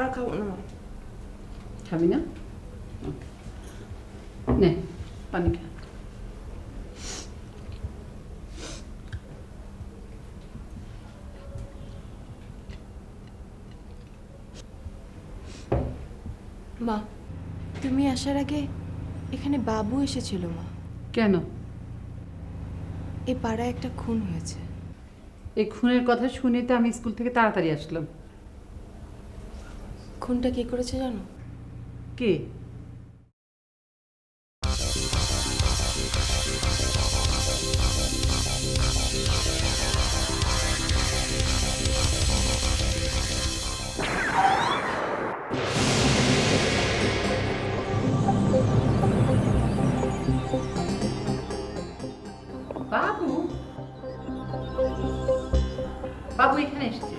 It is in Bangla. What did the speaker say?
আর খাব না খাবি না নে পানি খা মা তুমি আসার আগে এখানে বাবু এসেছিল মা। কেন? এ পাড়ায় একটা খুন হয়েছে। এই খুনের কথা শুনে তো আমি স্কুল থেকে তাড়াতাড়ি আসলাম। খুনটা কে করেছে জানো? কে? বাবু? বাবু এখানে এসেছে।